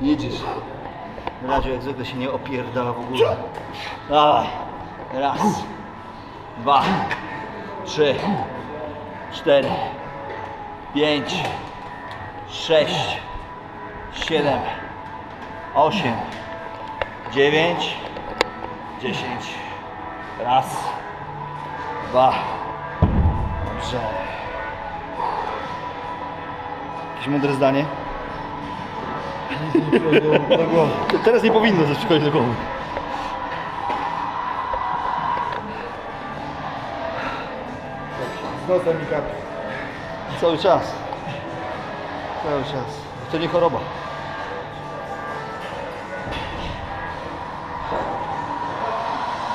Jedziesz. Radziu jak zwykle się nie opierdala w ogóle. Dawaj. Raz. Dwa. Trzy. Cztery. Pięć. Sześć. Siedem. Osiem. Dziewięć. Dziesięć. Raz. Dwa. Dobrze. Jakieś mądre zdanie? Do głowy. Teraz nie powinno coś przychodzić do głowy. Z nosem i kapie. Cały czas. Cały czas. To nie choroba.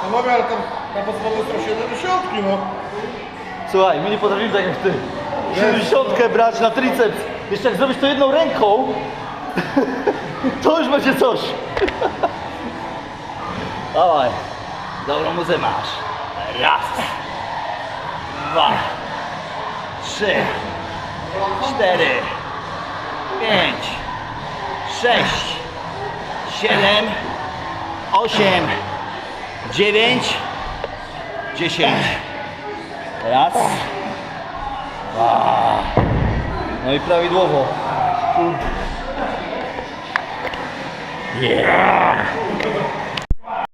No mogę, ale tam na podwodze są 70, no. Słuchaj, my nie potrafimy tak jak ty. 70 brać na triceps. Jeszcze jak zrobisz to jedną ręką, to już będzie coś. Dawaj. Dobrą muzę masz. Raz. Dwa. Trzy. Cztery. Pięć. Sześć. Siedem. Osiem. Dziewięć. Dziesięć. Raz. Dwa. No i prawidłowo. Yeah.